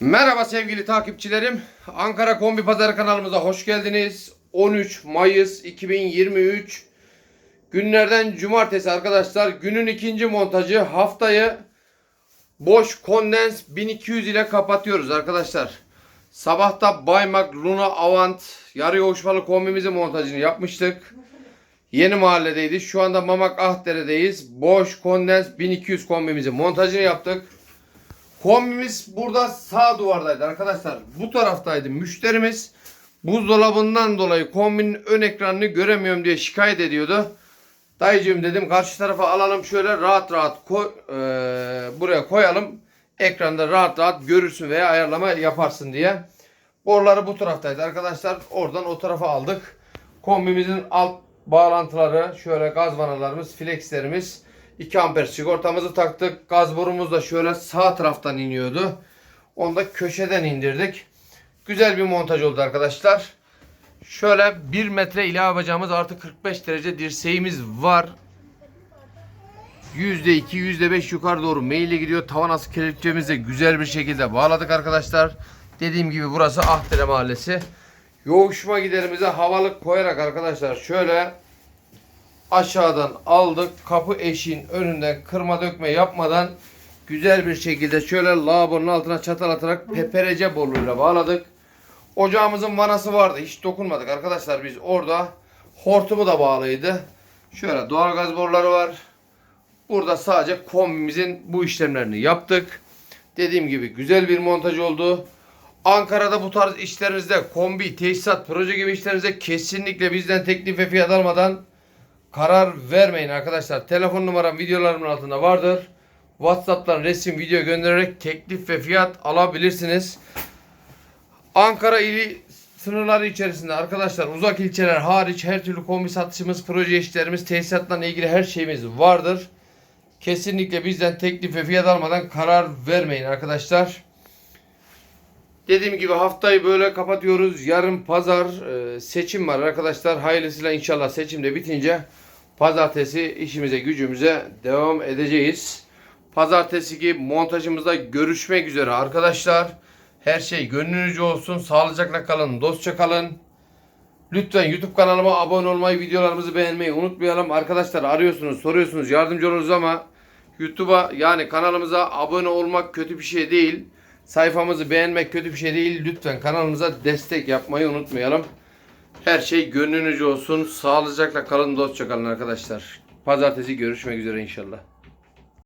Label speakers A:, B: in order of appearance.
A: Merhaba sevgili takipçilerim. Ankara Kombi Pazarı kanalımıza hoş geldiniz. 13 Mayıs 2023 günlerden cumartesi arkadaşlar. Günün ikinci montajı haftayı boş kondens 1200 ile kapatıyoruz arkadaşlar. Sabahta Baymak Luna Avant yarı yoğuşmalı kombimizin montajını yapmıştık. Yeni mahalledeyiz. Şu anda Mamak Ahdere'deyiz. Boş kondens 1200 kombimizin montajını yaptık. Kombimiz burada sağ duvardaydı arkadaşlar. Bu taraftaydı. Müşterimiz buzdolabından dolayı kombinin ön ekranını göremiyorum diye şikayet ediyordu. Dayıcığım dedim karşı tarafa alalım şöyle rahat rahat koy, eee, buraya koyalım. Ekranda rahat rahat görürsün veya ayarlama yaparsın diye. Boruları bu taraftaydı arkadaşlar. Oradan o tarafa aldık. Kombimizin alt bağlantıları şöyle gaz vanalarımız, flexlerimiz 2 amper sigortamızı taktık. Gaz borumuz da şöyle sağ taraftan iniyordu. Onu da köşeden indirdik. Güzel bir montaj oldu arkadaşlar. Şöyle 1 metre ilave bacağımız artı 45 derece dirseğimiz var. %2, %5 yukarı doğru meyille gidiyor. Tavan ası kelepçemizi güzel bir şekilde bağladık arkadaşlar. Dediğim gibi burası Ahdere Mahallesi. Yoğuşma giderimize havalık koyarak arkadaşlar şöyle aşağıdan aldık. Kapı eşiğin önünden kırma dökme yapmadan güzel bir şekilde şöyle lavabonun altına çatal atarak peperece boluyla bağladık. Ocağımızın vanası vardı. Hiç dokunmadık arkadaşlar biz orada. Hortumu da bağlıydı. Şöyle doğalgaz boruları var. Burada sadece kombimizin bu işlemlerini yaptık. Dediğim gibi güzel bir montaj oldu. Ankara'da bu tarz işlerinizde kombi, tesisat, proje gibi işlerinizde kesinlikle bizden teklif ve fiyat almadan karar vermeyin arkadaşlar. Telefon numaram videolarımın altında vardır. WhatsApp'tan resim, video göndererek teklif ve fiyat alabilirsiniz. Ankara ili sınırları içerisinde arkadaşlar uzak ilçeler hariç her türlü kombi satışımız, proje işlerimiz, tesisatla ilgili her şeyimiz vardır. Kesinlikle bizden teklif ve fiyat almadan karar vermeyin arkadaşlar. Dediğim gibi haftayı böyle kapatıyoruz. Yarın pazar e, seçim var arkadaşlar. Hayırlısıyla inşallah seçim de bitince pazartesi işimize gücümüze devam edeceğiz. Pazartesiki montajımızda görüşmek üzere arkadaşlar. Her şey gönlünüzce olsun. Sağlıcakla kalın, dostça kalın. Lütfen YouTube kanalıma abone olmayı, videolarımızı beğenmeyi unutmayalım. Arkadaşlar arıyorsunuz, soruyorsunuz, yardımcı oluruz ama YouTube'a yani kanalımıza abone olmak kötü bir şey değil. Sayfamızı beğenmek kötü bir şey değil. Lütfen kanalımıza destek yapmayı unutmayalım. Her şey gönlünüzce olsun. Sağlıcakla kalın, dostça kalın arkadaşlar. Pazartesi görüşmek üzere inşallah.